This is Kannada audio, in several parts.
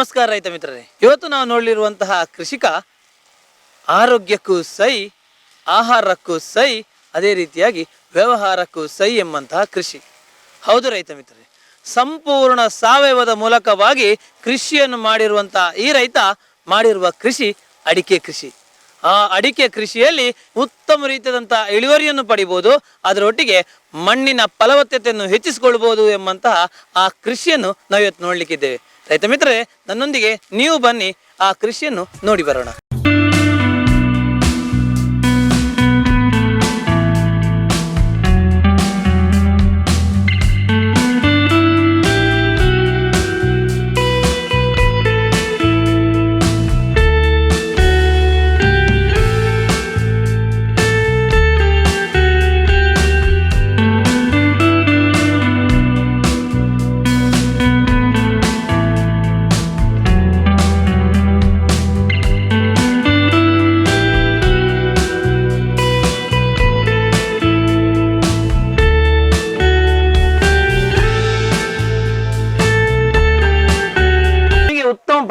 ನಮಸ್ಕಾರ ರೈತ ಮಿತ್ರರೇ. ಇವತ್ತು ನಾವು ನೋಡಲಿರುವಂತಹ ಕೃಷಿಕ ಆರೋಗ್ಯಕ್ಕೂ ಸೈ, ಆಹಾರಕ್ಕೂ ಸೈ, ಅದೇ ರೀತಿಯಾಗಿ ವ್ಯವಹಾರಕ್ಕೂ ಸೈ ಎಂಬಂತಹ ಕೃಷಿ. ಹೌದು ರೈತ ಮಿತ್ರರೇ. ಸಂಪೂರ್ಣ ಸಾವಯವದ ಮೂಲಕವಾಗಿ ಕೃಷಿಯನ್ನು ಮಾಡಿರುವಂತಹ ಈ ರೈತ ಮಾಡಿರುವ ಕೃಷಿ ಅಡಿಕೆ ಕೃಷಿ. ಆ ಅಡಿಕೆ ಕೃಷಿಯಲ್ಲಿ ಉತ್ತಮ ರೀತಿಯಾದಂತಹ ಇಳುವರಿಯನ್ನು ಪಡಿಬೋದು, ಅದರೊಟ್ಟಿಗೆ ಮಣ್ಣಿನ ಫಲವತ್ತತೆಯನ್ನು ಹೆಚ್ಚಿಸಿಕೊಳ್ಬೋದು ಎಂಬಂತಹ ಆ ಕೃಷಿಯನ್ನು ನಾವು ಇವತ್ತು ನೋಡ್ಲಿಕ್ಕಿದ್ದೇವೆ. ರೈತ ಮಿತ್ರರೇ ನನ್ನೊಂದಿಗೆ ನೀವು ಬನ್ನಿ ಆ ಕೃಷಿಯನ್ನು ನೋಡಿ ಬರೋಣ.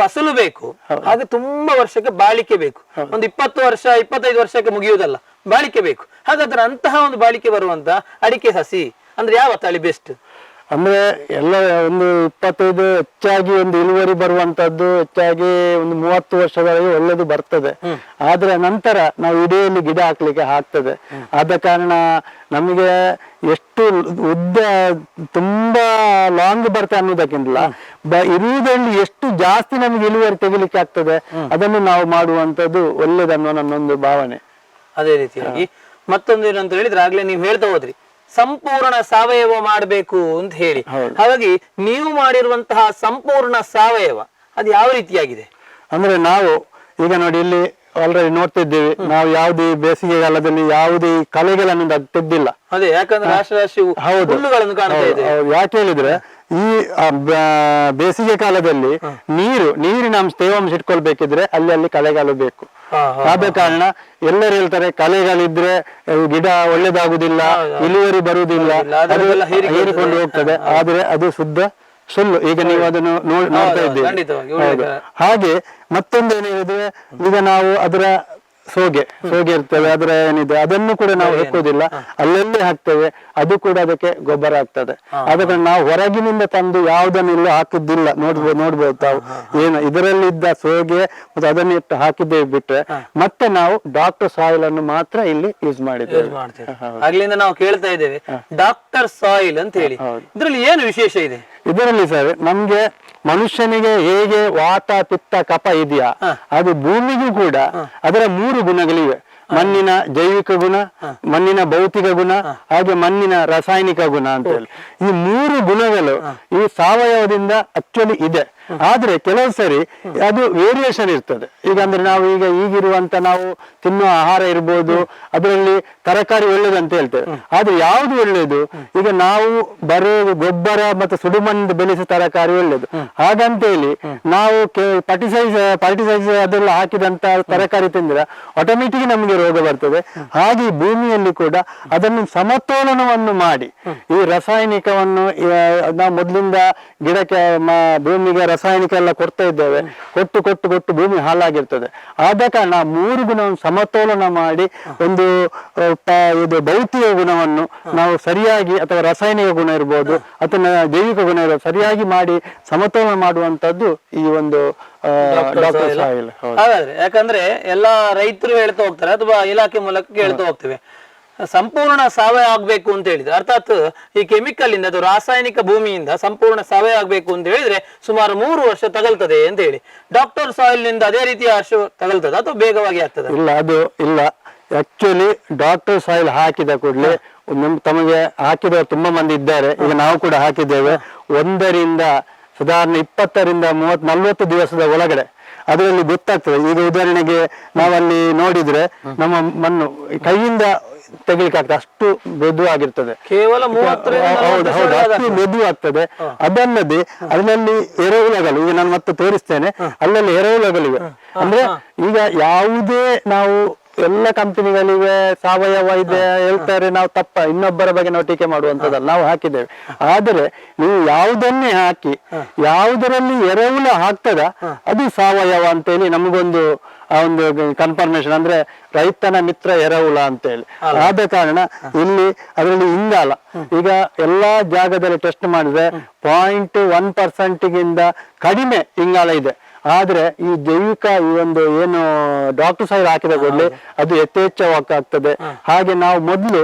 ಫಸಲು ಬೇಕು. ಹಾಗೆ ತುಂಬಾ ವರ್ಷಕ್ಕೆ ಬಾಳಿಕೆ ಬೇಕು. ಒಂದು ಇಪ್ಪತ್ತು ವರ್ಷ ಇಪ್ಪತ್ತೈದು ವರ್ಷಕ್ಕೆ ಮುಗಿಯುವುದಲ್ಲ ಬಾಳಿಕೆ ಬೇಕು. ಹಾಗಾದ್ರೆ ಅಂತಹ ಒಂದು ಬಾಳಿಕೆ ಬರುವಂತ ಅಡಿಕೆ ಸಸಿ ಅಂದ್ರೆ ಯಾವ ತಳಿ ಬೆಸ್ಟ್ ಅಂದ್ರೆ ಎಲ್ಲ ಒಂದು ಇಪ್ಪತ್ತೈದು ಹೆಚ್ಚಾಗಿ ಒಂದು ಇಳುವರಿ ಬರುವಂತದ್ದು ಹೆಚ್ಚಾಗಿ ಒಂದು ಮೂವತ್ತು ವರ್ಷದೊಳಗೆ ಒಳ್ಳೇದು ಬರ್ತದೆ. ಆದ್ರೆ ನಂತರ ನಾವು ಇಡೀ ಗಿಡ ಹಾಕ್ಲಿಕ್ಕೆ ಆಗ್ತದೆ. ಆದ ಕಾರಣ ನಮಗೆ ಎಷ್ಟು ಉದ್ದ ತುಂಬಾ ಲಾಂಗ್ ಬರ್ತದೆ ಅನ್ನೋದಕ್ಕಿಂತಲ್ಲ ಬ- ಇರುವುದರಲ್ಲಿ ಎಷ್ಟು ಜಾಸ್ತಿ ನಮಗೆ ಇಳುವರಿ ತೆಗಿಲಿಕ್ಕೆ ಆಗ್ತದೆ ಅದನ್ನು ನಾವು ಮಾಡುವಂತದ್ದು ಒಳ್ಳೇದನ್ನೋ ನನ್ನೊಂದು ಭಾವನೆ. ಅದೇ ರೀತಿಯಾಗಿ ಮತ್ತೊಂದು ಏನಂತ ಹೇಳಿದ್ರೆ ಆಗ್ಲೇ ನೀವು ಹೇಳ್ತಾ ಹೋದ್ರಿ. ಸಂಪೂರ್ಣ ಸಾವಯವ ಮಾಡಬೇಕು ಅಂತ ಹೇಳಿ. ಹಾಗಾಗಿ ನೀವು ಮಾಡಿರುವಂತಹ ಸಂಪೂರ್ಣ ಸಾವಯವ ಅದು ಯಾವ ರೀತಿಯಾಗಿದೆ? ಅಂದ್ರೆ ನಾವು ಈಗ ನೋಡಿ ಇಲ್ಲಿ ಆಲ್ರೆಡಿ ನೋಡ್ತಿದ್ದೇವೆ. ನಾವು ಯಾವುದೇ ಬೇಸಿಗೆಗಾಲದಲ್ಲಿ ಯಾವುದೇ ಕಲೆಗಳನ್ನು ತೆಗ್ದಿಲ್ಲ. ಅದೇ ಯಾಕಂದ್ರೆ ರಾಶಿ ರಾಶಿ ಹೌದು. ಯಾಕೆ ಹೇಳಿದ್ರೆ ಈ ಬೇಸಿಗೆ ಕಾಲದಲ್ಲಿ ನೀರು ನೀರಿನ ಅಂಶ ತೇವಾಂಶ ಇಟ್ಕೊಳ್ಬೇಕಿದ್ರೆ ಅಲ್ಲಿ ಅಲ್ಲಿ ಕಳೆಗಾಲ ಬೇಕು. ಆದ ಕಾರಣ ಎಲ್ಲರೂ ಹೇಳ್ತಾರೆ ಕಳೆಗಳಿದ್ರೆ ಗಿಡ ಒಳ್ಳೇದಾಗುದಿಲ್ಲ ಇಳುವರಿ ಬರುವುದಿಲ್ಲ. ಹೀರಿಕೊಂಡು ಹೋಗ್ತದೆ. ಆದ್ರೆ ಅದು ಶುದ್ಧ ಸುಳ್ಳು. ಈಗ ನೀವು ಅದನ್ನು ನೋಡ್ತಾ ಇದ್ದೀವಿ. ಹಾಗೆ ಮತ್ತೊಂದು ಏನು ಹೇಳಿದ್ರೆ ಈಗ ನಾವು ಅದರ ಸೋಗೆ ಸೋಗೆ ಇರ್ತದೆ ಅದರ ಏನಿದೆ ಅದನ್ನು ಕೂಡ ನಾವು ಹಾಕೋದಿಲ್ಲ ಅಲ್ಲಲ್ಲೇ ಹಾಕ್ತೇವೆ ಅದು ಕೂಡ ಅದಕ್ಕೆ ಗೊಬ್ಬರ ಆಗ್ತದೆ. ಆದ ಕಾರಣ ನಾವು ಹೊರಗಿನಿಂದ ತಂದು ಯಾವುದನ್ನೆಲ್ಲ ಹಾಕಿದ್ದಿಲ್ಲ. ನೋಡ್ಬೋದು ನೋಡ್ಬೋದು ತಾವು. ಏನು ಇದರಲ್ಲಿದ್ದ ಸೋಗೆ ಮತ್ತೆ ಅದನ್ನು ಇಟ್ಟು ಹಾಕಿದ್ದೇವೆ ಬಿಟ್ರೆ ಮತ್ತೆ ನಾವು ಡಾಕ್ಟರ್ ಸಾಯಿಲ್ ಅನ್ನು ಮಾತ್ರ ಇಲ್ಲಿ ಯೂಸ್ ಮಾಡಿದ್ದೇವೆ. ಅಲ್ಲಿಂದ ಆಗ್ಲಿಂದ ನಾವು ಕೇಳ್ತಾ ಇದ್ದೇವೆ. ಡಾಕ್ಟರ್ ಸಾಯಿಲ್ ಅಂತ ಹೇಳಿ. ಇದ್ರಲ್ಲಿ ಏನು ವಿಶೇಷ ಇದೆ? ಇದರಲ್ಲಿ ಸರ್ ನಮ್ಗೆ ಮನುಷ್ಯನಿಗೆ ಹೇಗೆ ವಾತ ಪಿತ್ತ ಕಪ ಇದೆಯಾ ಅದು ಭೂಮಿಗೂ ಕೂಡ ಅದರ ಮೂರು ಗುಣಗಳಿವೆ. ಮಣ್ಣಿನ ಜೈವಿಕ ಗುಣ ಮಣ್ಣಿನ ಭೌತಿಕ ಗುಣ ಹಾಗೆ ಮಣ್ಣಿನ ರಾಸಾಯನಿಕ ಗುಣ ಅಂತ ಹೇಳಿ. ಈ ಮೂರು ಗುಣಗಳು ಈ ಸಾವಯವದಿಂದ ಆಕ್ಚುಲಿ ಇದೆ. ಆದ್ರೆ ಕೆಲವು ಸರಿ ಅದು ವೇರಿಯೇಷನ್ ಇರ್ತದೆ. ಈಗ ಅಂದ್ರೆ ನಾವು ಈಗ ಈಗಿರುವಂತ ನಾವು ತಿನ್ನುವ ಆಹಾರ ಇರ್ಬೋದು, ಅದರಲ್ಲಿ ತರಕಾರಿ ಒಳ್ಳೇದಂತ ಹೇಳ್ತೇವೆ. ಆದ್ರೆ ಯಾವ್ದು ಒಳ್ಳೇದು? ಈಗ ನಾವು ಬರೋ ಗೊಬ್ಬರ ಮತ್ತು ಸುಡುಮಣ್ಣಿಂದ ಬೆಳೆಸಿದ ತರಕಾರಿ ಒಳ್ಳೇದು. ಹಾಗಂತ ಹೇಳಿ ನಾವು ಪರ್ಟಿಸೈಸ್ ಪರ್ಟಿಸೈಸ್ ಅದೆಲ್ಲ ಹಾಕಿದಂತ ತರಕಾರಿ ತಿಂದ್ರೆ ಆಟೋಮೆಟಿಕ್ ನಮಗೆ ರೋಗ ಬರ್ತದೆ. ಹಾಗೆ ಭೂಮಿಯಲ್ಲಿ ಕೂಡ ಅದನ್ನು ಸಮತೋಲನವನ್ನು ಮಾಡಿ ಈ ರಾಸಾಯನಿಕವನ್ನು ನಾವು ಮೊದಲಿಂದ ಗಿಡಕ್ಕೆ ಭೂಮಿಗೆ ರಾಸಾಯನಿಕ ಎಲ್ಲ ಕೊಡ್ತಾ ಇದ್ದೇವೆ. ಕೊಟ್ಟು ಕೊಟ್ಟು ಕೊಟ್ಟು ಭೂಮಿ ಹಾಳಾಗಿರ್ತದೆ. ಆದ ಕಾರಣ ಮೂರು ಗುಣವನ್ನು ಸಮತೋಲನ ಮಾಡಿ ಒಂದು ಇದು ಭೌತಿಕ ಗುಣವನ್ನು ನಾವು ಸರಿಯಾಗಿ ಅಥವಾ ರಾಸಾಯನಿಕ ಗುಣ ಇರ್ಬೋದು ಅಥವಾ ಜೈವಿಕ ಗುಣ ಇರ್ಬೋದು ಸರಿಯಾಗಿ ಮಾಡಿ ಸಮತೋಲನ ಮಾಡುವಂತದ್ದು ಈ ಒಂದು ಯಾಕಂದ್ರೆ ಎಲ್ಲಾ ರೈತರು ಹೇಳ್ತಾ ಹೋಗ್ತಾರೆ ಅಥವಾ ಇಲಾಖೆ ಮೂಲಕ ಕೇಳ್ತಾ ಹೋಗ್ತೇವೆ. ಸಂಪೂರ್ಣ ಸಾವಯ ಆಗ್ಬೇಕು ಅಂತ ಹೇಳಿದ್ರು. ಅರ್ಥಾತ್ ಈ ಕೆಮಿಕಲ್ ಇಂದ ಅಥವಾ ರಾಸಾಯನಿಕ ಭೂಮಿಯಿಂದ ಸಂಪೂರ್ಣ ಸಾವಯ ಆಗ್ಬೇಕು ಅಂತ ಹೇಳಿದ್ರೆ ಸುಮಾರು ಮೂರು ವರ್ಷ ತಗಲ್ತದೆ ಅಂತ ಹೇಳಿ. ಡಾಕ್ಟರ್ ಸಾಯಿಲ್ನಿಂದ ಅದೇ ರೀತಿಯ ಹರ್ಷ ತಗಲ್ತದ ಅಥವಾ ಬೇಗವಾಗಿ ಆಗ್ತದೆ? ಇಲ್ಲ ಅದು ಇಲ್ಲ. ಆಕ್ಚುಲಿ ಡಾಕ್ಟರ್ ಸಾಯಿಲ್ ಹಾಕಿದ ಕೂಡಲೇ ತಮಗೆ ಹಾಕಿದವರು ತುಂಬಾ ಮಂದಿ ಇದ್ದಾರೆ. ಈಗ ನಾವು ಕೂಡ ಹಾಕಿದ್ದೇವೆ. ಒಂದರಿಂದ ಸಾಧಾರಣ ಇಪ್ಪತ್ತರಿಂದ ಮೂವತ್ ನಲ್ವತ್ತು ದಿವಸದ ಒಳಗಡೆ ಅದರಲ್ಲಿ ಗೊತ್ತಾಗ್ತದೆ. ಈಗ ಉದಾಹರಣೆಗೆ ನಾವಲ್ಲಿ ನೋಡಿದ್ರೆ ನಮ್ಮ ಮಣ್ಣು ಕೈಯಿಂದ ತೆಗಿಲಿಕ್ಕೆ ಆಗ್ತದೆ ಅಷ್ಟು ಮೃದು ಆಗಿರ್ತದೆ. ಕೇವಲ ಹೌದು ಹೌದು ಅಷ್ಟು ಮೆದು ಆಗ್ತದೆ. ಅದಲ್ಲದೆ ಅದರಲ್ಲಿ ಎರೆಹುಳಗಳು ಈಗ ನಾನು ಮತ್ತೆ ತೋರಿಸ್ತೇನೆ. ಅಲ್ಲಲ್ಲಿ ಎರೆಹುಳಗಳಿವೆ. ಅಂದ್ರೆ ಈಗ ಯಾವುದೇ ನಾವು ಎಲ್ಲ ಕಂಪನಿಗಳಿವೆ ಸಾವಯವ ಇದೆ ಹೇಳ್ತಾರೆ ನಾವು ತಪ್ಪ ಇನ್ನೊಬ್ಬರ ಬಗ್ಗೆ ನಾವು ಟೀಕೆ ಮಾಡುವಂತದಲ್ಲ ನಾವು ಹಾಕಿದ್ದೇವೆ. ಆದರೆ ನೀವು ಯಾವುದನ್ನೇ ಹಾಕಿ ಯಾವುದರಲ್ಲಿ ಎರೆಹುಳ ಹಾಕ್ತದ ಅದು ಸಾವಯವ ಅಂತೇಳಿ ನಮಗೊಂದು ಆ ಒಂದು ಕನ್ಫರ್ಮೇಶನ್ ಅಂದ್ರೆ ರೈತನ ಮಿತ್ರ ಎರವುಲ ಅಂತ ಹೇಳಿ ಆದ ಕಾರಣ ಇಲ್ಲಿ ಅದರಲ್ಲಿ ಇಂಗಾಲ. ಈಗ ಎಲ್ಲಾ ಜಾಗದಲ್ಲಿ ಟೆಸ್ಟ್ ಮಾಡಿದ್ರೆ ಪಾಯಿಂಟ್ ಒನ್ ಪರ್ಸೆಂಟ್ಗಿಂತ ಕಡಿಮೆ ಇಂಗಾಲ ಇದೆ. ಆದ್ರೆ ಈ ಜೈವಿಕ ಈ ಒಂದು ಏನು ಡಾಕ್ಟರ್ ಸೈಡ್ ಹಾಕಿದ ಕೂಡಲೇ ಅದು ಯಥೇಚ್ಛವಾಗ್ತದೆ ಹಾಗೆ ನಾವು ಮೊದಲು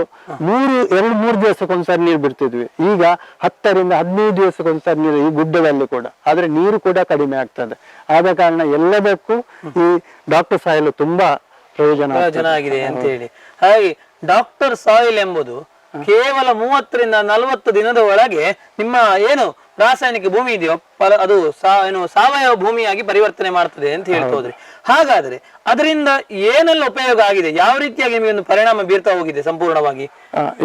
ಮೂರು ಎರಡು ಮೂರು ದಿವಸಕ್ಕೊಂದ್ಸರಿ ನೀರು ಬಿಡ್ತಿದ್ವಿ. ಈಗ ಹತ್ತರಿಂದ ಹದಿನೈದು ದಿವಸಕ್ಕೊಂದ್ಸರಿ ನೀರು ಈ ಗುಡ್ಡದಲ್ಲಿ ಕೂಡ. ಆದ್ರೆ ನೀರು ಕೂಡ ಕಡಿಮೆ ಆಗ್ತದೆ. ಆದ ಕಾರಣ ಎಲ್ಲದಕ್ಕೂ ಈ ಡಾಕ್ಟರ್ ಸಾಯಿಲ್ ತುಂಬಾ ಪ್ರಯೋಜನ. ಪ್ರಯೋಜನ ಆಗಿದೆ ಅಂತ ಹೇಳಿ. ಹಾಗೆ ಡಾಕ್ಟರ್ ಸಾಯಿಲ್ ಎಂಬುದು ಕೇವಲ ಮೂವತ್ತರಿಂದ ನಲವತ್ತು ದಿನದ ಒಳಗೆ ನಿಮ್ಮ ಏನು ರಾಸಾಯನಿಕ ಭೂಮಿ ಇದೆಯೋ ಫಲ ಅದು ಸಾ ಏನು ಸಾವಯವ ಭೂಮಿಯಾಗಿ ಪರಿವರ್ತನೆ ಮಾಡ್ತದೆ ಅಂತ ಹೇಳ್ತೋದ್ರಿ ಹಾಗಾದ್ರೆ ಅದರಿಂದ ಏನೆಲ್ಲ ಉಪಯೋಗ ಆಗಿದೆ? ಯಾವ ರೀತಿಯಾಗಿ ನಿಮಗೆ ಒಂದು ಪರಿಣಾಮ ಬೀರ್ತಾ ಹೋಗಿದೆ ಸಂಪೂರ್ಣವಾಗಿ?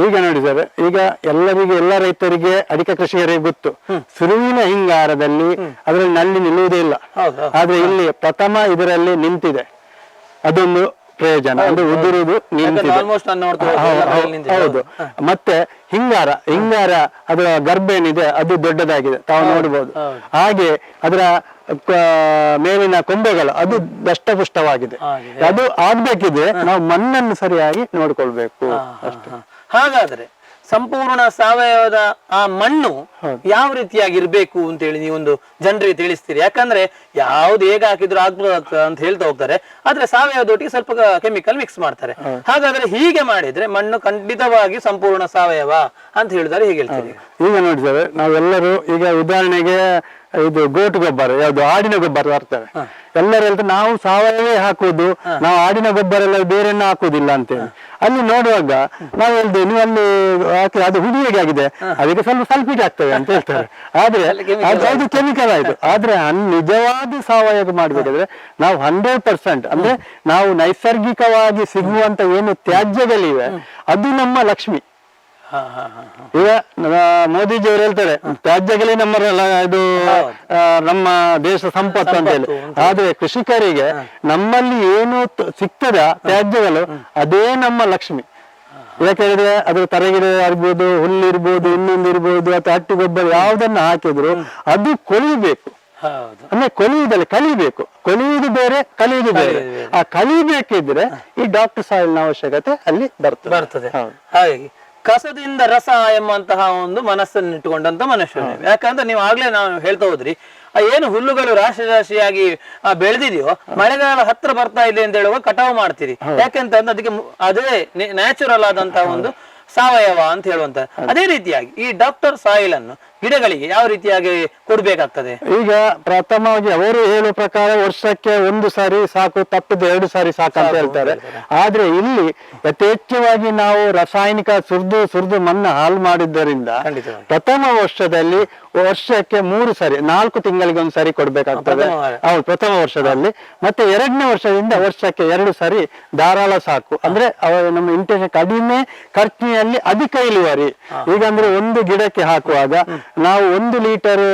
ಈಗ ನೋಡಿ ಸರ್ ಈಗ ಎಲ್ಲರಿಗೂ ಎಲ್ಲ ರೈತರಿಗೆ ಅಡಿಕೆ ಕೃಷಿಕರಿಗೆ ಗೊತ್ತು. ಸುರುವಿನ ಹಿಂಗಾರದಲ್ಲಿ ಅದರಲ್ಲಿ ನಲ್ಲಿ ನಿಲ್ಲುವುದೇ ಇಲ್ಲ. ಹೌದು. ಆದ್ರೆ ಇಲ್ಲಿ ಪ್ರಥಮ ಇದರಲ್ಲಿ ನಿಂತಿದೆ. ಅದೊಂದು ಪ್ರಯೋಜನ ಅಂದ್ರೆ ಉದುರುದು. ಹೌದು ಮತ್ತೆ ಹಿಂಗಾರ ಹಿಂಗಾರ ಅದರ ಗರ್ಭ ಏನಿದೆ ಅದು ದೊಡ್ಡದಾಗಿದೆ. ತಾವು ನೋಡಬಹುದು ಹಾಗೆ ಅದರ ಮೇಲಿನ ಕೊಂಬೆಗಳು ಅದು ದಷ್ಟಪುಷ್ಟವಾಗಿದೆ. ಅದು ಆಗ್ಬೇಕಿದೆ ನಾವು ಮಣ್ಣನ್ನು ಸರಿಯಾಗಿ ನೋಡ್ಕೊಳ್ಬೇಕು. ಹಾಗಾದ್ರೆ ಸಂಪೂರ್ಣ ಸಾವಯವದ ಆ ಮಣ್ಣು ಯಾವ ರೀತಿಯಾಗಿ ಇರ್ಬೇಕು ಅಂತ ಹೇಳಿ ನೀವೊಂದು ಜನರಿಗೆ ತಿಳಿಸ್ತೀರಿ. ಯಾಕಂದ್ರೆ ಯಾವ್ದು ಹೇಗೆ ಹಾಕಿದ್ರು ಆಗ್ಬೋದು ಅಂತ ಹೇಳ್ತಾ ಹೋಗ್ತಾರೆ. ಆದ್ರೆ ಸಾವಯವದೊಟ್ಟಿಗೆ ಸ್ವಲ್ಪ ಕೆಮಿಕಲ್ ಮಿಕ್ಸ್ ಮಾಡ್ತಾರೆ. ಹಾಗಾದ್ರೆ ಹೀಗೆ ಮಾಡಿದ್ರೆ ಮಣ್ಣು ಖಂಡಿತವಾಗಿ ಸಂಪೂರ್ಣ ಸಾವಯವ ಅಂತ ಹೇಳಿದ್ರೆ ಹೀಗೆ ಹೇಳ್ತೀರಿ. ಈಗ ನೋಡಿ ಸರ್ ನಾವೆಲ್ಲರೂ ಈಗ ಉದಾಹರಣೆಗೆ ಇದು ಗೋಟು ಗೊಬ್ಬರ ಯಾವ್ದು ಆಡಿನ ಗೊಬ್ಬರ ಬರ್ತವೆ ಎಲ್ಲರೂ ಹೇಳ್ತಾರೆ ನಾವು ಸಾವಯವೇ ಹಾಕುದು ನಾವು ಆಡಿನ ಗೊಬ್ಬರ ಎಲ್ಲ ಬೇರೆನ್ನ ಹಾಕುದಿಲ್ಲ ಅಂತೇಳಿ. ಅಲ್ಲಿ ನೋಡುವಾಗ ನಾವು ಹೇಳ್ದೆ ನೀವು ಅಲ್ಲಿ ಹಾಕಿ ಅದು ಹುಡಿ ಹೇಗೆ ಆಗಿದೆ ಅದಕ್ಕೆ ಸ್ವಲ್ಪ ಸಲ್ಫೇಟ್ ಆಗ್ತದೆ ಅಂತ ಹೇಳ್ತಾರೆ. ಆದ್ರೆ ಅದು ಕೆಮಿಕಲ್ ಆಯ್ತು. ಆದ್ರೆ ನಿಜವಾದ ಸಾವಯವ ಮಾಡಬೇಕಾದ್ರೆ ನಾವು ಹಂಡ್ರೆಡ್ ಪರ್ಸೆಂಟ್ ಅಂದ್ರೆ ನಾವು ನೈಸರ್ಗಿಕವಾಗಿ ಸಿಗುವಂತ ಏನು ತ್ಯಾಜ್ಯಗಳಿವೆ ಅದು ನಮ್ಮ ಲಕ್ಷ್ಮಿ. ಈಗ ಮೋದಿಜಿಯವರು ಹೇಳ್ತಾರೆ ತ್ಯಾಜ್ಯಗಳೇ ನಮ್ಮ ಇದು ನಮ್ಮ ದೇಶ ಸಂಪತ್ತು ಅಂತ ಹೇಳಿ. ಆದ್ರೆ ಕೃಷಿಕರಿಗೆ ನಮ್ಮಲ್ಲಿ ಏನು ಸಿಗ್ತದ ತ್ಯಾಜ್ಯಗಳು ಅದೇ ನಮ್ಮ ಲಕ್ಷ್ಮಿ. ಯಾಕೆಂದ್ರೆ ಅದು ತರಗಿಡ ಇರ್ಬೋದು ಹುಲ್ಲಿರ್ಬೋದು ಇನ್ನೊಂದು ಇರ್ಬೋದು ಅಥವಾ ಹಟ್ಟಿ ಗೊಬ್ಬರ ಯಾವ್ದನ್ನ ಹಾಕಿದ್ರು ಅದು ಕೊಳಿಬೇಕು ಹೌದು. ಅಂದ್ರೆ ಕೊಲಿಯುವುದಲ್ಲ ಕಲಿಬೇಕು. ಕೊಲಿಯುವುದು ಬೇರೆ ಕಲಿಯುವುದು ಬೇರೆ. ಆ ಕಲಿಬೇಕಿದ್ರೆ ಈ ಡಾಕ್ಟರ್ ಸಾಯಿಲ್ನ ಅವಶ್ಯಕತೆ ಅಲ್ಲಿ ಬರ್ತದೆ. ಬರ್ತದೆ. ಹಾಗಾಗಿ ಕಸದಿಂದ ರಸ ಎಂಬಂತಹ ಒಂದು ಮನಸ್ಸನ್ನು ಇಟ್ಟುಕೊಂಡಂತ ಮನುಷ್ಯನು. ಯಾಕಂದ್ರೆ ನೀವು ಆಗ್ಲೇ ನಾವು ಹೇಳ್ತಾ ಹೋದ್ರಿ ಆ ಏನು ಹುಲ್ಲುಗಳು ರಾಶಿ ರಾಶಿಯಾಗಿ ಬೆಳೆದಿದೆಯೋ ಮಳೆಗಾಲ ಹತ್ರ ಬರ್ತಾ ಇದೆ ಅಂತ ಹೇಳುವಾಗ ಕಟಾವು ಮಾಡ್ತೀರಿ. ಯಾಕೆಂತಂದ್ರೆ ಅದಕ್ಕೆ ಅದೇ ನ್ಯಾಚುರಲ್ ಆದಂತಹ ಒಂದು ಸಾವಯವ ಅಂತ ಹೇಳುವಂತ ಅದೇ ರೀತಿಯಾಗಿ ಈ ಡಾಕ್ಟರ್ ಸಾಯಿಲ್ ಅನ್ನು ಗಿಡಗಳಿಗೆ ಯಾವ ರೀತಿಯಾಗಿ ಕೊಡ್ಬೇಕಾಗ್ತದೆ? ಈಗ ಪ್ರಥಮವಾಗಿ ಅವರು ಹೇಳುವ ಪ್ರಕಾರ ವರ್ಷಕ್ಕೆ ಒಂದು ಸಾರಿ ಸಾಕು ತಪ್ಪದ ಎರಡು ಸಾರಿ ಸಾಕು ಅಂತ ಹೇಳ್ತಾರೆ. ಆದ್ರೆ ಇಲ್ಲಿ ಯಥೇಚ್ಛವಾಗಿ ನಾವು ರಾಸಾಯನಿಕ ಸುರಿದು ಸುರಿದು ಮಣ್ಣು ಹಾಳು ಮಾಡಿದ್ದರಿಂದ ಪ್ರಥಮ ವರ್ಷದಲ್ಲಿ ವರ್ಷಕ್ಕೆ ಮೂರು ಸಾರಿ ನಾಲ್ಕು ತಿಂಗಳಿಗೆ ಒಂದು ಸಾರಿ ಕೊಡ್ಬೇಕಾಗ್ತದೆ. ಹೌದು ಪ್ರಥಮ ವರ್ಷದಲ್ಲಿ. ಮತ್ತೆ ಎರಡನೇ ವರ್ಷದಿಂದ ವರ್ಷಕ್ಕೆ ಎರಡು ಸಾರಿ ಧಾರಾಳ ಸಾಕು. ಅಂದ್ರೆ ಅವರು ನಮ್ಮ ಇಂಟೆನ್ಷನ್ ಕಡಿಮೆ ಖರ್ಚಿನಲ್ಲಿ ಅಧಿಕ ಇಳುವರಿ. ಈಗ ಅಂದ್ರೆ ಒಂದು ಗಿಡಕ್ಕೆ ಹಾಕುವಾಗ ನಾವು ಒಂದು ಲೀಟರ್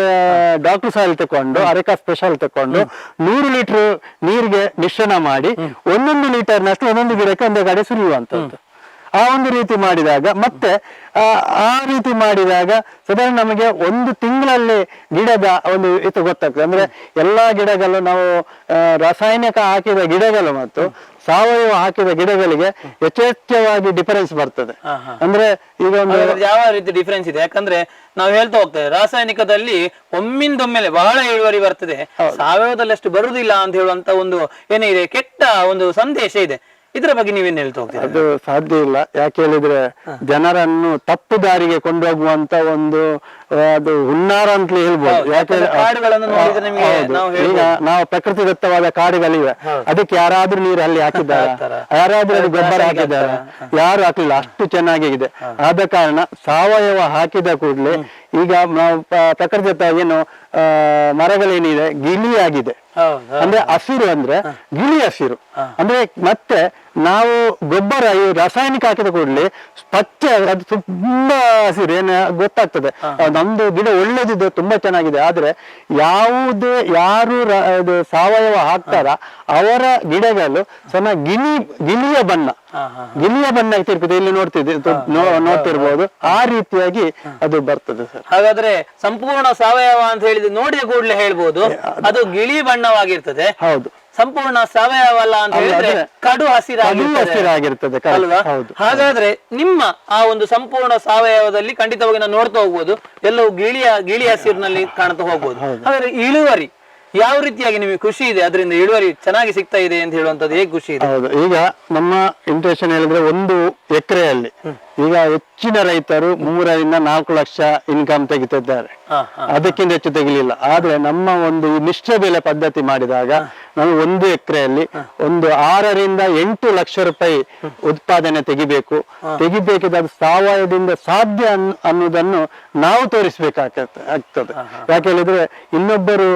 ಡಾಕ್ಟರ್ ಸಾಯಿಲ್ ತಕೊಂಡು ಅರೆಕಾ ಸ್ಪೆಷಲ್ ತಕೊಂಡು ನೂರು ಲೀಟರ್ ನೀರಿಗೆ ಮಿಶ್ರಣ ಮಾಡಿ ಒಂದೊಂದು ಲೀಟರ್ನಷ್ಟು ಒಂದೊಂದು ಗಿಡಕ್ಕೆ ಒಂದು ಕಡೆ ಸುರಿಯುವಂತದ್ದು ಆ ಒಂದು ರೀತಿ ಮಾಡಿದಾಗ ಮತ್ತೆ ಆ ಆ ರೀತಿ ಮಾಡಿದಾಗ ಸಾಧಾರಣ ನಮಗೆ ಒಂದು ತಿಂಗಳಲ್ಲಿ ಗಿಡದ ಒಂದು ಇದು ಗೊತ್ತಾಗ್ತದೆ. ಅಂದ್ರೆ ಎಲ್ಲಾ ಗಿಡಗಳು ನಾವು ರಾಸಾಯನಿಕ ಹಾಕಿದ ಗಿಡಗಳು ಮತ್ತು ಸಾವಯವ ಹಾಕಿದ ಗಿಡಗಳಿಗೆ ಯಥೇಚ್ಛವಾಗಿ ಡಿಫರೆನ್ಸ್ ಬರ್ತದೆ. ಅಂದ್ರೆ ಈಗ ಒಂದು ಯಾವ ರೀತಿ ಡಿಫರೆನ್ಸ್ ಇದೆ? ಯಾಕಂದ್ರೆ ನಾವು ಹೇಳ್ತಾ ಹೋಗ್ತೇವೆ ರಾಸಾಯನಿಕದಲ್ಲಿ ಒಮ್ಮಿಂದೊಮ್ಮೆಲೆ ಬಹಳ ಇಳುವರಿ ಬರ್ತದೆ. ಸಾವಯವದಲ್ಲಿ ಅಷ್ಟು ಬರುದಿಲ್ಲ ಅಂತ ಹೇಳುವಂತ ಒಂದು ಏನಿದೆ ಕೆಟ್ಟ ಒಂದು ಸಂದೇಶ ಇದೆ. ಇದರ ಬಗ್ಗೆ ನೀವೇನ್ ಹೇಳ್ತಾ ಹೋಗ್ತೀರಾ? ಅದು ಸಾಧ್ಯ ಇಲ್ಲ. ಯಾಕೆ ಹೇಳಿದ್ರೆ ಜನರನ್ನು ತಪ್ಪು ದಾರಿಗೆ ಕೊಂಡೋಗುವಂತ ಒಂದು ಅದು ಹುನ್ನಾರ ಅಂತ ಹೇಳ್ಬೋದು. ಯಾಕಂದ್ರೆ ಕಾಡುಗಳನ್ನು ನೋಡಿದ್ರೆ ನಿಮ್ಗೆ ಹೌದು. ನಾವು ಈಗ ಹೇಳ್ಬೋದು. ನಾವು ಪ್ರಕೃತಿದತ್ತವಾದ ಕಾಡುಗಳಿವೆ. ಅದಕ್ಕೆ ಯಾರಾದ್ರೂ ನೀರು ಅಲ್ಲಿ ಹಾಕಿದ್ದಾರೆ. ಯಾರಾದ್ರೂ ಅದು ಗೊಬ್ಬರ ಹಾಕಿದ್ದಾರೆ? ಯಾರು ಹಾಕಲಿಲ್ಲ ಅಷ್ಟು ಚೆನ್ನಾಗಿದೆ ಆದ ಕಾರಣ ಸಾವಯವ ಹಾಕಿದ ಕೂಡಲೇ ಈಗ ನಾವು ಪ- ಪ್ರಕೃತಿದತ್ತ ಏನು ಆ, ಮರಗಳೇನಿದೆ ಗಿಳಿ ಆಗಿದೆ. ಅಂದ್ರೆ ಹಸಿರು ಅಂದ್ರೆ ಗಿಳಿ ಹಸಿರು. ಅಂದ್ರೆ ಮತ್ತೆ ನಾವು ಗೊಬ್ಬರ ಈ ರಾಸಾಯನಿಕ ಹಾಕಿದ ಕೂಡಲೇ ಪಚ್ಚ ಅದು ತುಂಬಾ ಹಸಿರು ಏನ ಗೊತ್ತಾಗ್ತದೆ. ನಮ್ದು ಗಿಡ ಒಳ್ಳೇದಿದೆ ತುಂಬಾ ಚೆನ್ನಾಗಿದೆ. ಆದ್ರೆ ಯಾವುದೇ ಯಾರು ಸಾವಯವ ಹಾಕ್ತಾರ ಅವರ ಗಿಡಗಳು ಸಣ್ಣ ಗಿಣಿ ಗಿಳಿಯ ಬಣ್ಣ. ಗಿಳಿಯ ಬಣ್ಣ ತಿರುಗಿದೆ. ಇಲ್ಲಿ ನೋಡ್ತಿದ್ದೆ ನೋಡ್ತಿರ್ಬೋದು. ಆ ರೀತಿಯಾಗಿ ಅದು ಬರ್ತದೆ ಸರ್. ಹಾಗಾದ್ರೆ ಸಂಪೂರ್ಣ ಸಾವಯವ ಅಂತ ಹೇಳಿದ್ರೆ ನೋಡಿದ ಕೂಡಲೇ ಹೇಳ್ಬೋದು. ಅದು ಗಿಳಿ ಬಣ್ಣವಾಗಿರ್ತದೆ. ಹೌದು. ಸಂಪೂರ್ಣ ಸಾವಯವ ಅಲ್ಲ ಅಂತ ಹೇಳಿದ್ರೆ ಕಡು ಹಸಿರಾಗಿ ಹಸಿರಾಗಿರ್ತದೆ ಅಲ್ವಾ? ಹಾಗಾದ್ರೆ ನಿಮ್ಮ ಆ ಒಂದು ಸಂಪೂರ್ಣ ಸಾವಯವದಲ್ಲಿ ಖಂಡಿತವಾಗಿ ನಾವು ನೋಡ್ತಾ ಹೋಗ್ಬೋದು. ಎಲ್ಲವೂ ಗಿಳಿಯ ಗಿಳಿ ಹಸಿರಿನಲ್ಲಿ ಕಾಣ್ತಾ ಹೋಗ್ಬೋದು. ಹಾಗಾದ್ರೆ ಇಳುವರಿ ಯಾವ ರೀತಿಯಾಗಿ ನಿಮಗೆ ಖುಷಿ ಇದೆ? ಅದರಿಂದ ಇಳುವರಿ ಚೆನ್ನಾಗಿ ಸಿಗ್ತಾ ಇದೆ ಅಂತ ಹೇಳುವಂತದ್ದು ಹೇಗೆ ಖುಷಿ ಇದೆ? ಹೌದು. ಈಗ ನಮ್ಮ ಇಂಟೆನ್ಷನ್ ಹೇಳಿದ್ರೆ ಒಂದು ಎಕರೆಯಲ್ಲಿ ಈಗ ಹೆಚ್ಚಿನ ರೈತರು ಮೂರರಿಂದ ನಾಲ್ಕು ಲಕ್ಷ ಇನ್ಕಮ್ ತೆಗಿತಿದ್ದಾರೆ. ಅದಕ್ಕಿಂತ ಹೆಚ್ಚು ತೆಗಿಲಿಲ್ಲ. ಆದ್ರೆ ನಮ್ಮ ಒಂದು ಮಿಶ್ರ ಬೆಲೆ ಪದ್ಧತಿ ಮಾಡಿದಾಗ ನಾವು ಒಂದು ಎಕರೆಯಲ್ಲಿ ಒಂದು ಆರರಿಂದ ಎಂಟು ಲಕ್ಷ ರೂಪಾಯಿ ಉತ್ಪಾದನೆ ತೆಗಿಬೇಕು. ತೆಗಿಬೇಕಿದ್ರೆ ಅದು ಸಾವಯವದಿಂದ ಸಾಧ್ಯ ಅನ್- ಅನ್ನೋದನ್ನು ನಾವು ತೋರಿಸ್ಬೇಕಾಗ್ತದೆ ಆಗ್ತದೆ. ಯಾಕೆ ಹೇಳಿದ್ರೆ ಇನ್ನೊಬ್ಬರು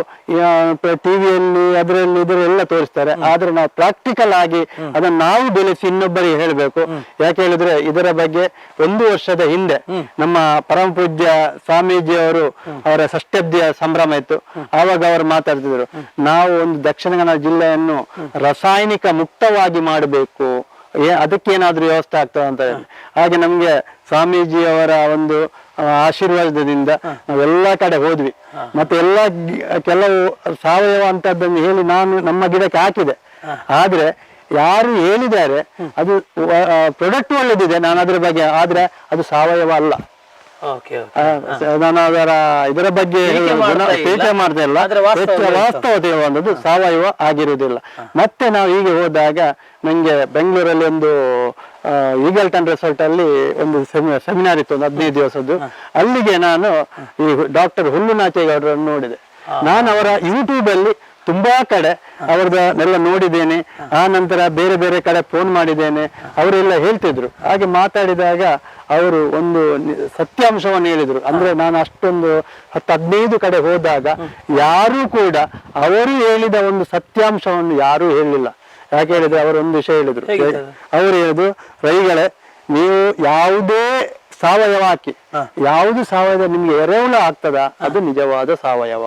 ಟಿವಿಯಲ್ಲಿ ಅದರಲ್ಲಿ ಇದರೆಲ್ಲ ತೋರಿಸ್ತಾರೆ. ಆದ್ರೆ ನಾವು ಪ್ರಾಕ್ಟಿಕಲ್ ಆಗಿ ಅದನ್ನ ನಾವು ಬೆಳೆಸಿ ಇನ್ನೊಬ್ಬರಿಗೆ ಹೇಳಬೇಕು. ಯಾಕೆ ಹೇಳಿದ್ರೆ ಇದರ ಬಗ್ಗೆ ಒಂದು ವರ್ಷದ ಹಿಂದೆ ನಮ್ಮ ಪರಮ ಪೂಜ್ಯ ಸ್ವಾಮೀಜಿ ಅವರು ಅವರ ಷಷ್ಠಬ್ದಿಯ ಸಂಭ್ರಮ ಇತ್ತು. ಆವಾಗ ಅವರು ಮಾತಾಡ್ತಿದ್ರು ನಾವು ಒಂದು ದಕ್ಷಿಣ ಕನ್ನಡ ಜಿಲ್ಲೆಯನ್ನು ರಾಸಾಯನಿಕ ಮುಕ್ತವಾಗಿ ಮಾಡಬೇಕು. ಅದಕ್ಕೆ ಅದಕ್ಕೇನಾದ್ರೂ ವ್ಯವಸ್ಥೆ ಆಗ್ತದೆ ಅಂತ ಹೇಳಿ ಹಾಗೆ ನಮ್ಗೆ ಸ್ವಾಮೀಜಿ ಅವರ ಒಂದು ಆಶೀರ್ವಾದದಿಂದ ನಾವೆಲ್ಲ ಕಡೆ ಹೋದ್ವಿ. ಮತ್ತೆ ಎಲ್ಲ ಕೆಲವು ಸಾವಯವ ಅಂತದ್ದನ್ನು ಹೇಳಿ ನಾನು ನಮ್ಮ ಗಿಡಕ್ಕೆ ಹಾಕಿದೆ. ಆದ್ರೆ ಯಾರು ಹೇಳಿದ್ದಾರೆ, ಅದು ಪ್ರಾಡಕ್ಟ್ ಒಳ್ಳೇದಿದೆ. ನಾನು ಅದ್ರ ಬಗ್ಗೆ, ಆದ್ರೆ ಅದು ಸಾವಯವ ಅಲ್ಲ. ನಾನು ಅದರ ಇದರ ಬಗ್ಗೆ ಟೀಕೆ ಮಾಡ್ತಾ ಇಲ್ಲ. ವಾಸ್ತವ ವಾಸ್ತವತೆ ಹೇಳುವಂಥದ್ದು ಸಾವಯವ ಆಗಿರುವುದಿಲ್ಲ. ಮತ್ತೆ ನಾವು ಹೀಗೆ ಹೋದಾಗ ನಂಗೆ ಬೆಂಗಳೂರಲ್ಲಿ ಒಂದು ಈಗಲ್ಟನ್ ರೆಸಾರ್ಟ್ ಅಲ್ಲಿ ಒಂದು ಸೆಮಿನಾರ್ ಇತ್ತು ಒಂದು ಹದಿನೈದು ದಿವಸದ್ದು. ಅಲ್ಲಿಗೆ ನಾನು ಈ ಡಾಕ್ಟರ್ ಹುಲ್ಲುನಾಚೇಗೌಡರನ್ನು ನೋಡಿದೆ. ನಾನು ಅವರ ಯೂಟ್ಯೂಬ್ ಅಲ್ಲಿ ತುಂಬಾ ಕಡೆ ಅವ್ರದ್ದೆಲ್ಲ ನೋಡಿದ್ದೇನೆ. ಆ ನಂತರ ಬೇರೆ ಬೇರೆ ಕಡೆ ಫೋನ್ ಮಾಡಿದ್ದೇನೆ. ಅವರೆಲ್ಲ ಹೇಳ್ತಿದ್ರು. ಹಾಗೆ ಮಾತಾಡಿದಾಗ ಅವರು ಒಂದು ಸತ್ಯಾಂಶವನ್ನು ಹೇಳಿದ್ರು. ಅಂದ್ರೆ ನಾನು ಅಷ್ಟೊಂದು ಹತ್ತು ಹದಿನೈದು ಕಡೆ ಹೋದಾಗ ಯಾರೂ ಕೂಡ ಅವರು ಹೇಳಿದ ಒಂದು ಸತ್ಯಾಂಶವನ್ನು ಯಾರೂ ಹೇಳಿಲ್ಲ ಯಾಕೆ ಹೇಳಿದ್ರೆ ಅವರು ಒಂದು ವಿಷಯ ಹೇಳಿದ್ರು? ಅವರು ಹೇಳಿದ್ರು ರೈಗಳೇ ನೀವು ಯಾವುದೇ ಸಾವಯವ ಹಾಕಿ. ಯಾವುದು ಸಾವಯವ ನಿಮ್ಗೆ ಎರೆಹುಳ ಆಗ್ತದ ಅದು ನಿಜವಾದ ಸಾವಯವ.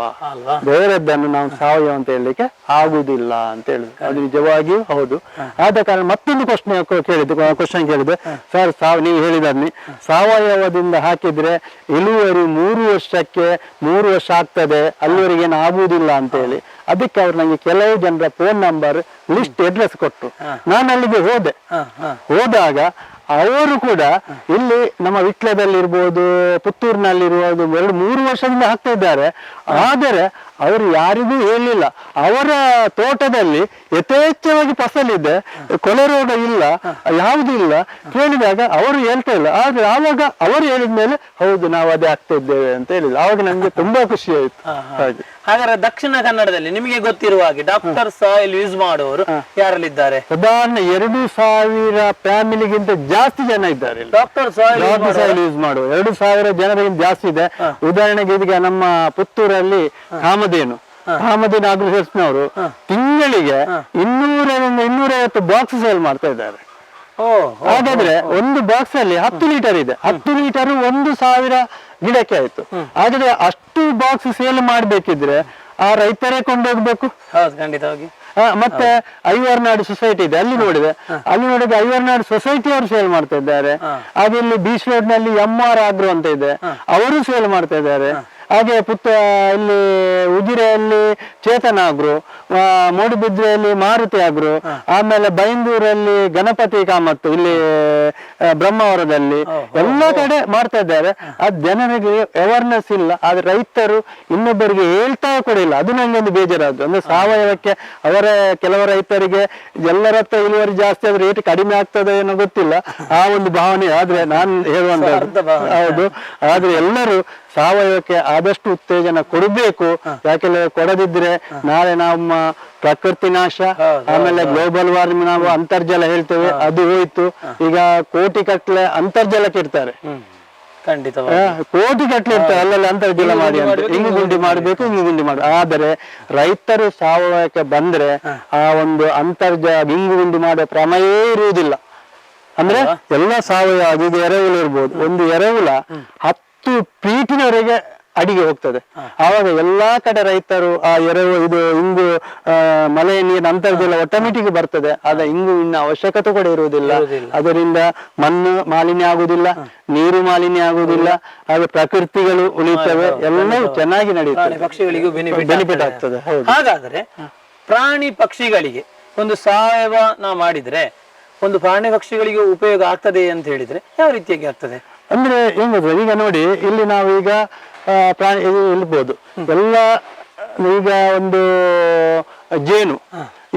ಬೇರೆದ್ದನ್ನು ನಾವು ಸಾವಯವ ಅಂತ ಹೇಳಲಿಕ್ಕೆ ಆಗುದಿಲ್ಲ ಅಂತ ಹೇಳಿದ್ರು. ಅದು ನಿಜವಾಗಿಯೂ ಹೌದು. ಆದ ಕಾರಣ ಮತ್ತೊಂದು ಪ್ರಶ್ನೆ ಕೇಳಿದ್ದು ಕ್ವಶನ್ ಕೇಳಿದೆ ಸರ್ ಸಾವ ನೀವು ಹೇಳಿದಲ್ಲಿ ಸಾವಯವದಿಂದ ಹಾಕಿದ್ರೆ ಇಳುವರಿ ಮೂರು ವರ್ಷಕ್ಕೆ ಮೂರು ವರ್ಷ ಆಗ್ತದೆ ಅಲ್ಲಿವರೆಗೆ ಏನು ಆಗುವುದಿಲ್ಲ ಅಂತ ಹೇಳಿ. ಅದಕ್ಕೆ ಅವ್ರು ನಂಗೆ ಕೆಲವು ಜನರ ಫೋನ್ ನಂಬರ್ ಲಿಸ್ಟ್ ಅಡ್ರೆಸ್ ಕೊಟ್ಟು ನಾನು ಅಲ್ಲಿಗೆ ಹೋದೆ. ಹೋದಾಗ ಅವರು ಕೂಡ ಇಲ್ಲಿ ನಮ್ಮ ವಿಟ್ಲದಲ್ಲಿ ಇರ್ಬೋದು ಪುತ್ತೂರಿನಲ್ಲಿರ್ಬೋದು ಎರಡು ಮೂರು ವರ್ಷದಿಂದ ಹಾಕ್ತಾ ಇದ್ದಾರೆ. ಆದರೆ ಅವರು ಯಾರಿಗೂ ಹೇಳಿಲ್ಲ. ಅವರ ತೋಟದಲ್ಲಿ ಯಥೇಚ್ಛವಾಗಿ ಫಸಲಿದೆ ಕೊಲೆ ರೋಗ ಇಲ್ಲ ಯಾವುದೂ ಇಲ್ಲ ಕೇಳಿದಾಗ ಅವರು ಹೇಳ್ತಾ ಇಲ್ಲ. ಆದ್ರೆ ಆವಾಗ ಅವರು ಹೇಳಿದ ಮೇಲೆ ಹೌದು ನಾವು ಅದೇ ಆಗ್ತಾ ಇದ್ದೇವೆ ಅಂತ ಹೇಳಿದ್ರು. ಆವಾಗ ನಮ್ಗೆ ತುಂಬಾ ಖುಷಿ ಆಯ್ತು. ಹಾಗೆ. ಹಾಗಾದ್ರೆ ದಕ್ಷಿಣ ಕನ್ನಡದಲ್ಲಿ ನಿಮಗೆ ಗೊತ್ತಿರುವ ಹಾಗೆ ಡಾಕ್ಟರ್ ಸಾಯಿಲ್ ಯೂಸ್ ಮಾಡುವವರು ಯಾರಲ್ಲಿದ್ದಾರೆ? ಸಾಧಾರಣ ಎರಡು ಸಾವಿರ ಫ್ಯಾಮಿಲಿಗಿಂತ ಜಾಸ್ತಿ ಜನ ಇದ್ದಾರೆ ಡಾಕ್ಟರ್ ಸಾಯಿಲ್ ಸಾಯಿಲ್ ಯೂಸ್ ಮಾಡುವ ಎರಡು ಸಾವಿರ ಜನರಿಗಿಂತ ಜಾಸ್ತಿ ಇದೆ. ಉದಾಹರಣೆಗೆ ಇದೀಗ ನಮ್ಮ ಪುತ್ತೂರಲ್ಲಿ ಕಾಮಧೇನು ಕಾಮಧೇನು ಅವರು ತಿಂಗಳಿಗೆ ಇನ್ನೂರರಿಂದ ಇನ್ನೂರೈವತ್ತು ಬಾಕ್ಸ್ ಸೇಲ್ ಮಾಡ್ತಾ ಇದ್ದಾರೆ. ಹಾಗಾದ್ರೆ ಒಂದು ಬಾಕ್ಸ್ ಅಲ್ಲಿ ಹತ್ತು ಲೀಟರ್ ಇದೆ. ಹತ್ತು ಲೀಟರ್ ಒಂದು ಸಾವಿರ ಗಿಡಕ್ಕೆ ಆಯ್ತು. ಆದ್ರೆ ಅಷ್ಟು ಬಾಕ್ಸ್ ಸೇಲ್ ಮಾಡ್ಬೇಕಿದ್ರೆ ಆ ರೈತರೇ ಕೊಂಡೋಗ್ಬೇಕು. ಹೌದು ಖಂಡಿತವಾಗಿ. ಮತ್ತೆ ಐವರ್ನಾಡು ಸೊಸೈಟಿ ಇದೆ. ಅಲ್ಲಿ ನೋಡಿದೆ. ಅಲ್ಲಿ ನೋಡಿದ್ರೆ ಐವರ್ನಾಡು ಸೊಸೈಟಿ ಅವರು ಸೇಲ್ ಮಾಡ್ತಾ ಇದ್ದಾರೆ. ಇಲ್ಲಿ ಬೀಚ್ ರೋಡ್ನಲ್ಲಿ ಎಂ ಆರ್ ಆಗ್ರೋ ಅಂತ ಇದೆ. ಅವರು ಸೇಲ್ ಮಾಡ್ತಾ ಇದ್ದಾರೆ. ಹಾಗೆ ಪುತ್ತ ಇಲ್ಲಿ ಉಜಿರೆಯಲ್ಲಿ ಚೇತನ ಆಗ್ರು ಮೂಡುಬಿದ್ರೆಯಲ್ಲಿ ಮಾರುತಿ ಆಗ್ರು ಆಮೇಲೆ ಬೈಂದೂರಲ್ಲಿ ಗಣಪತಿ ಕಾಮತ್ತು ಇಲ್ಲಿ ಬ್ರಹ್ಮವರದಲ್ಲಿ ಎಲ್ಲ ಕಡೆ ಮಾಡ್ತಾ ಇದ್ದಾರೆ. ಅದ್ ಜನರಿಗೆ ಅವೇರ್ನೆಸ್ ಇಲ್ಲ ಆದ್ರೆ ರೈತರು ಇನ್ನೊಬ್ಬರಿಗೆ ಹೇಳ್ತಾ ಕೂಡ ಇಲ್ಲ. ಅದು ನಂಗೆ ಒಂದು ಬೇಜಾರಾದ್ರು ಅಂದ್ರೆ ಸಾವಯವಕ್ಕೆ ಅವರ ಕೆಲವ ರೈತರಿಗೆ ಎಲ್ಲರ ಹತ್ರ ಇಳುವರಿ ಜಾಸ್ತಿ ಆದ್ರೆ ರೇಟ್ ಕಡಿಮೆ ಆಗ್ತದೆ ಏನೋ ಗೊತ್ತಿಲ್ಲ. ಆ ಒಂದು ಭಾವನೆ ಆದ್ರೆ ನಾನು ಹೇಳುವಂತ ಹೌದು. ಆದ್ರೆ ಎಲ್ಲರೂ ಸಾವಯವಕ್ಕೆ ಆದಷ್ಟು ಉತ್ತೇಜನ ಕೊಡಬೇಕು. ಯಾಕೆಂದ್ರೆ ಕೊಡದಿದ್ರೆ ನಾಳೆ ನಮ್ಮ ಪ್ರಕೃತಿ ನಾಶ ಆಮೇಲೆ ಗ್ಲೋಬಲ್ ವಾರ್ಮಿಂಗ್ ನಾವು ಅಂತರ್ಜಲ ಹೇಳ್ತೇವೆ ಅದು ಹೋಯ್ತು. ಈಗ ಕೋಟಿ ಕಟ್ಲೆ ಅಂತರ್ಜಲಕ್ಕೆ ಇರ್ತಾರೆ ಖಂಡಿತ ಕೋಟಿ ಗಟ್ಟಲೆ ಇರ್ತಾರೆ ಅಲ್ಲಲ್ಲಿ ಅಂತರ್ಜಲ ಮಾಡಿ ಅಂತ. ಇಂಗು ಗುಂಡಿ ಮಾಡಬೇಕು. ಇಂಗು ಗುಂಡಿ ಮಾಡಿ ಆದರೆ ರೈತರು ಸಾವಯವಕ್ಕೆ ಬಂದ್ರೆ ಆ ಒಂದು ಅಂತರ್ಜಲ ಇಂಗು ಗುಂಡಿ ಮಾಡೋ ಕ್ರಮವೇ ಇರುವುದಿಲ್ಲ. ಅಂದ್ರೆ ಎಲ್ಲ ಸಾವಯವ ಅದು ಇದು ಎರೆಹುಳ ಇರ್ಬೋದು. ಒಂದು ಎರೆಹುಳ ಹತ್ತು ಫೀಟಿನವರೆಗೆ ಅಡಿಗೆ ಹೋಗ್ತದೆ. ಆವಾಗ ಎಲ್ಲಾ ಕಡೆ ರೈತರು ಆ ಎರಡು ಇದು ಇಂಗು ಆ, ಮಳೆ ನೀರು ಅಂತರ್ಜಲ ಆಟೋಮೆಟಿಕ್ ಬರ್ತದೆ. ಆದ ಇಂಗು ಇನ್ನ ಅವಶ್ಯಕತೆ ಕೂಡ ಇರುವುದಿಲ್ಲ. ಅದರಿಂದ ಮಣ್ಣು ಮಾಲಿನ್ಯ ಆಗುದಿಲ್ಲ ನೀರು ಮಾಲಿನ್ಯ ಆಗುದಿಲ್ಲ ಹಾಗೆ ಪ್ರಕೃತಿಗಳು ಉಳಿತವೆ ಎಲ್ಲವೂ ಚೆನ್ನಾಗಿ ನಡೆಯುತ್ತೆ ಪಕ್ಷಿಗಳಿಗೂ ಬೆನಿಫಿಟ್ ಬೆನಿಫಿಟ್ ಆಗ್ತದೆ ಹಾಗಾದ್ರೆ ಪ್ರಾಣಿ ಪಕ್ಷಿಗಳಿಗೆ ಒಂದು ಸಾವಯವ ನಾವು ಮಾಡಿದ್ರೆ ಒಂದು ಪ್ರಾಣಿ ಪಕ್ಷಿಗಳಿಗೆ ಉಪಯೋಗ ಆಗ್ತದೆ ಅಂತ ಹೇಳಿದ್ರೆ ಯಾವ ರೀತಿಯಾಗಿ ಆಗ್ತದೆ? ಅಂದ್ರೆ ಗೊತ್ತಾ? ಈಗ ನೋಡಿ ಇಲ್ಲಿ ನಾವು ಈಗ ಪ್ರಾಣಿ ಇದು ಎಲ್ಲ ಈಗ ಒಂದು ಜೇನು.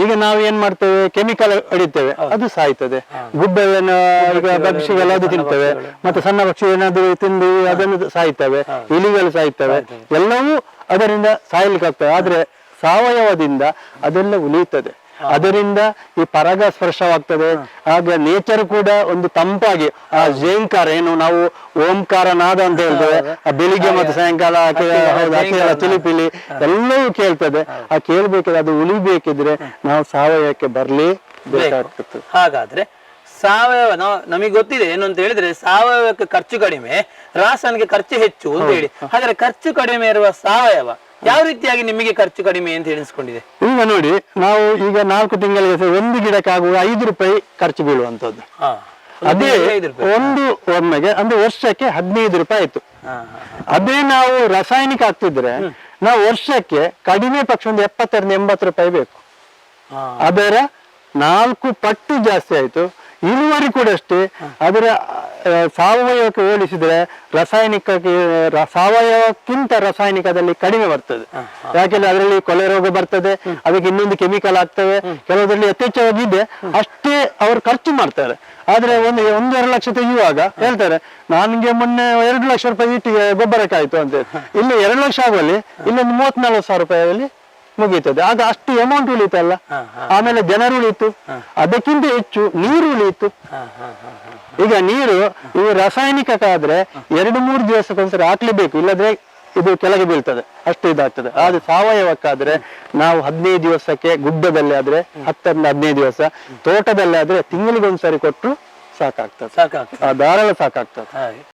ಈಗ ನಾವು ಏನ್ ಮಾಡ್ತೇವೆ? ಕೆಮಿಕಲ್ ಹೊಡಿತೇವೆ ಅದು ಸಾಯ್ತದೆ. ಗುಡ್ಡವನ್ನು ಈಗ ಪಕ್ಷಿಗಳು ಅದು ತಿಂತೇವೆ. ಮತ್ತೆ ಸಣ್ಣ ಪಕ್ಷಿ ಏನಾದ್ರು ತಿಂದು ಅದನ್ನು ಸಾಯ್ತವೆ. ಇಲಿಗಳು ಸಾಯ್ತವೆ. ಎಲ್ಲವೂ ಅದರಿಂದ ಸಾಯ್ಲಿಕ್ಕೆ ಆಗ್ತವೆ. ಆದ್ರೆ ಸಾವಯವದಿಂದ ಅದೆಲ್ಲ ಉಳಿಯುತ್ತದೆ. ಅದರಿಂದ ಈ ಪರಾಗ ಸ್ಪರ್ಶವಾಗ್ತದೆ. ಹಾಗೆ ನೇಚರ್ ಕೂಡ ಒಂದು ತಂಪಾಗಿ ಆ ಜೇಂಕಾರ ಏನು ನಾವು ಓಂಕಾರ ನಾದ ಅಂತ ಹೇಳ್ತೇವೆ. ಆ ಬೆಳಿಗ್ಗೆ ಮತ್ತೆ ಸಾಯಂಕಾಲ ಚಿಲಿಪಿಲಿ ಎಲ್ಲವೂ ಕೇಳ್ತದೆ. ಆ ಕೇಳ್ಬೇಕಾದ್ರೆ ಅದು ಉಳಿಬೇಕಿದ್ರೆ ನಾವು ಸಾವಯವಕ್ಕೆ ಬರ್ಲಿ ಬೇಕಾಗ್ತದೆ. ಹಾಗಾದ್ರೆ ಸಾವಯವ ನಾವು ನಮಗೆ ಗೊತ್ತಿದೆ ಏನು ಅಂತ ಹೇಳಿದ್ರೆ ಸಾವಯವಕ್ಕೆ ಖರ್ಚು ಕಡಿಮೆ ರಾಸಾಯನಿಕ ಖರ್ಚು ಹೆಚ್ಚು ಅಂತ ಹೇಳಿ. ಹಾಗಾದ್ರೆ ಖರ್ಚು ಕಡಿಮೆ ಇರುವ ಸಾವಯವ ಯಾವ ರೀತಿಯಾಗಿ ನಿಮಗೆ ಖರ್ಚು ಕಡಿಮೆ ಅಂತ ಎಣಿಸ್ಕೊಂಡಿದೆ? ಈಗ ನೋಡಿ ನಾವು ಈಗ ನಾಲ್ಕು ತಿಂಗಳಿಗೆ ಒಂದು ಗಿಡಕ್ಕೆ ಆಗುವ ಐದು ರೂಪಾಯಿ ಖರ್ಚು ಬೀಳುವಂತದ್ದು ಅದೇ ಒಂದು ಒಮ್ಮೆಗೆ ಅಂದ್ರೆ ವರ್ಷಕ್ಕೆ ಹದಿನೈದು ರೂಪಾಯಿ ಆಯ್ತು. ಅದೇ ನಾವು ರಾಸಾಯನಿಕ ಹಾಕ್ತಿದ್ರೆ ನಾವು ವರ್ಷಕ್ಕೆ ಕಡಿಮೆ ಪಕ್ಷ ಒಂದು ಎಪ್ಪತ್ತರಿಂದ ಎಂಬತ್ತು ರೂಪಾಯಿ ಬೇಕು. ಅದರ ನಾಲ್ಕು ಪಟ್ಟು ಜಾಸ್ತಿ ಆಯ್ತು. ಇಳುವರಿ ಕೂಡ ಅಷ್ಟೇ. ಅದರ ಸಾವಯವಕ್ಕೆ ಹೋಲಿಸಿದ್ರೆ ರಾಸಾಯನಿಕಕ್ಕೆ ಸಾವಯವಕ್ಕಿಂತ ರಾಸಾಯನಿಕದಲ್ಲಿ ಕಡಿಮೆ ಬರ್ತದೆ. ಯಾಕೆಂದ್ರೆ ಅದರಲ್ಲಿ ಕೊಲೆ ರೋಗ ಬರ್ತದೆ ಅದಕ್ಕೆ ಇನ್ನೊಂದು ಕೆಮಿಕಲ್ ಆಗ್ತವೆ. ಕೆಲವರಲ್ಲಿ ಯಥೇಚ್ಛವಾಗಿದೆ ಅಷ್ಟೇ ಅವರು ಖರ್ಚು ಮಾಡ್ತಾರೆ. ಆದ್ರೆ ಒಂದು ಒಂದೂವರೆ ಲಕ್ಷ ತೆಗೆಯುವಾಗ ಹೇಳ್ತಾರೆ ನನಗೆ ಮೊನ್ನೆ ಎರಡು ಲಕ್ಷ ರೂಪಾಯಿ ಇಟ್ಟಿಗೆ ಗೊಬ್ಬರಕ್ಕಾಯ್ತು ಅಂತ. ಇಲ್ಲಿ ಎರಡು ಲಕ್ಷ ಆಗುವಲ್ಲಿ ಇಲ್ಲೊಂದು ಮೂವತ್ತ್ ನಲ್ವತ್ತು ಸಾವಿರ ರೂಪಾಯಿಯಲ್ಲಿ ಮುಗೀತದೆ. ಆಗ ಅಷ್ಟು ಅಮೌಂಟ್ ಉಳಿತಲ್ಲ ಆಮೇಲೆ ಜನರು ಉಳಿತು. ಅದಕ್ಕಿಂತ ಹೆಚ್ಚು ನೀರು ಉಳಿತು. ಈಗ ನೀರು ಈ ರಾಸಾಯನಿಕಕ್ಕಾದ್ರೆ ಎರಡು ಮೂರು ದಿವಸಕ್ಕೊಂದ್ಸರಿ ಹಾಕ್ಲೇಬೇಕು. ಇಲ್ಲದ್ರೆ ಇದು ಕೆಳಗೆ ಬೀಳ್ತದೆ. ಅಷ್ಟು ಇದಾಗ್ತದೆ. ಆದ್ರೆ ಸಾವಯವಕ್ಕಾದ್ರೆ ನಾವು ಹದಿನೈದು ದಿವಸಕ್ಕೆ ಗುಡ್ಡದಲ್ಲಿ ಆದ್ರೆ ಹತ್ತರಿಂದ ಹದಿನೈದು ದಿವಸ ತೋಟದಲ್ಲಿ ಆದ್ರೆ ತಿಂಗಳಿಗೊಂದ್ಸರಿ ಕೊಟ್ಟರು ಸಾಕಾಗ್ತದೆ. ಸಾಕಾಗ್ತದೆ. ಆ ಧಾರಾಳ ಸಾಕಾಗ್ತದೆ.